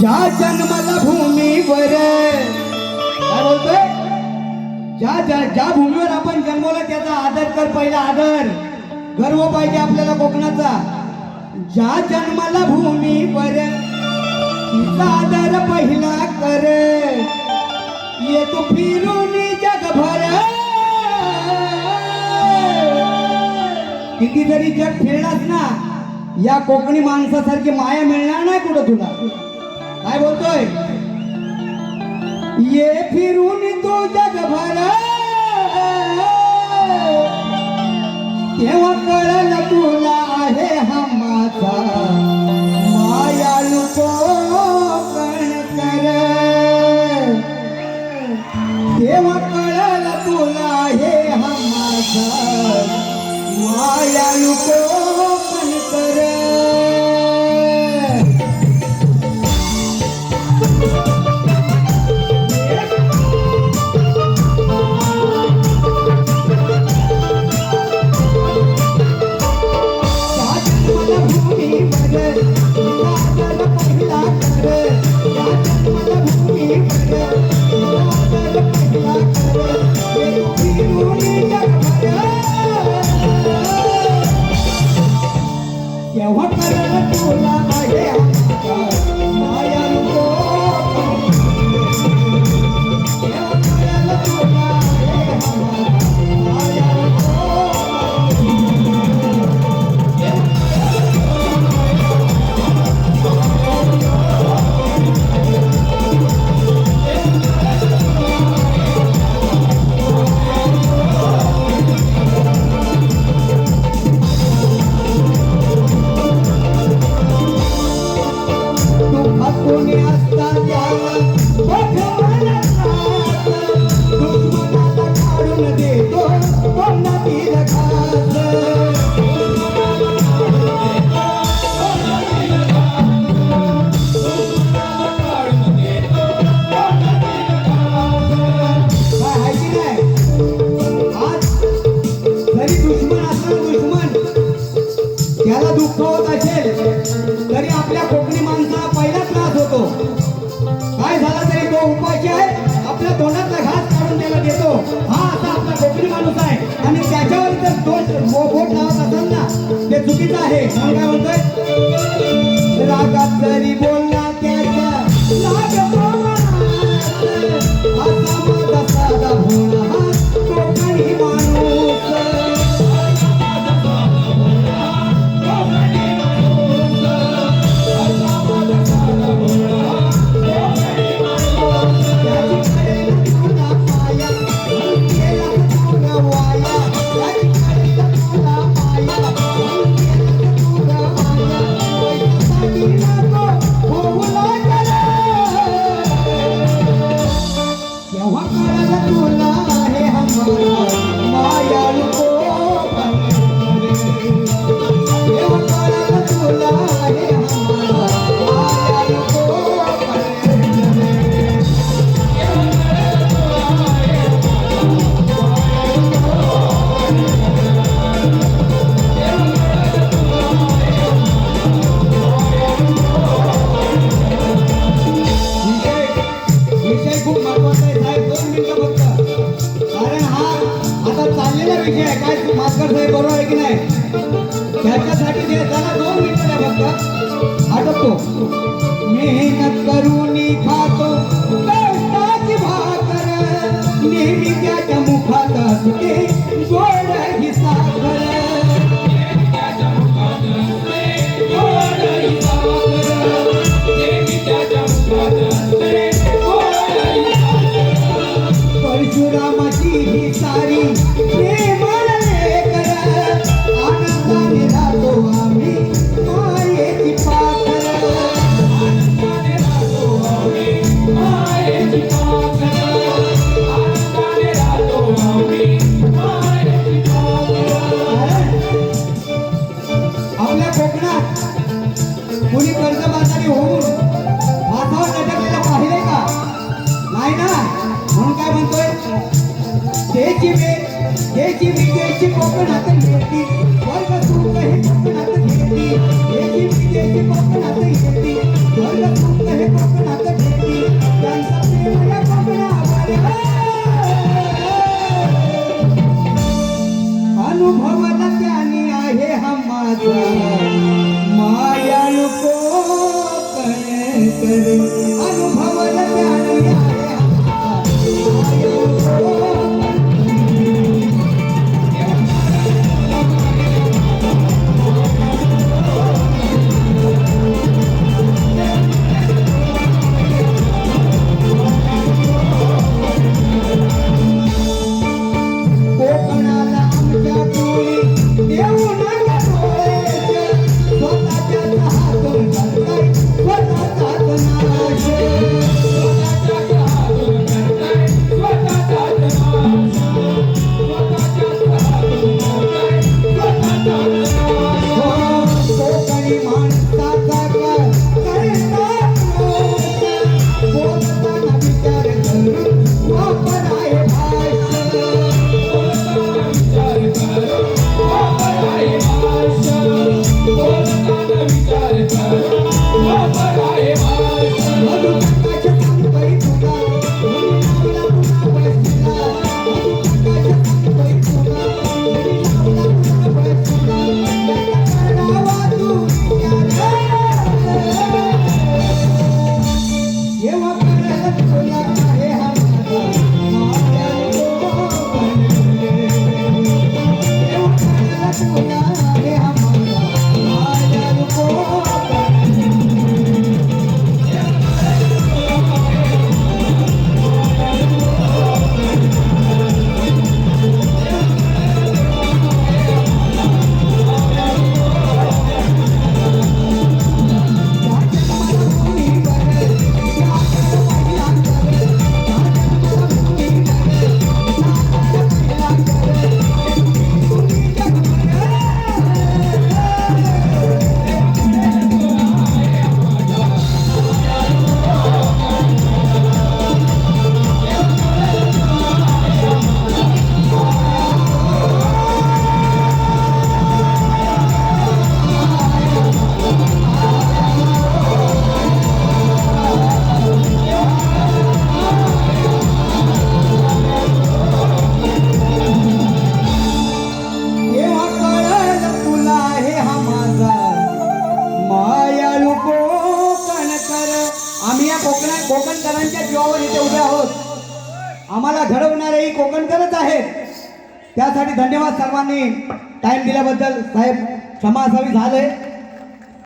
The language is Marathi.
ज्या जन्माला भूमीवर काय बोलतोय? ज्या ज्या ज्या भूमीवर आपण जन्मवलं त्याचा आदर कर पहिला आदर. गर्व पाहिजे आपल्याला कोकणाचा. ज्या जन्माला भूमीवर तिचा आदर पहिला कर. येतो फिरून जगभर. किती जरी जग फिरलास ना या कोकणी माणसासारखी माया मिळणार नाही कुठं तुला. काय बोलतोय? ये फिरून तो जगभर. तेव्हा कळलं तुला आहे हा माझा. दुःखात कोणी salga मेहनत करून खातो कष्टाची भाकर नेहमी त्याच्या मुखात असते. गोड ही साखर. कोणी होऊन माथावर लटकलेलं पाहिले का? नाही ना? म्हणून काय म्हणतोय? त्याची वेळ त्याची विद्येची कोकणात घेतली वर्ग तू हे कोकणात घेतली त्याची विद्येची कोकणात घेतली feminine. कोकणात कोकणकरांच्या जीवावर इथे उभे आहोत. आम्हाला घडवणारे ही कोकणकरच आहेत. त्यासाठी धन्यवाद सर्वांनी. टाइम दिल्याबद्दल साहेब क्षमा असावी झालंय.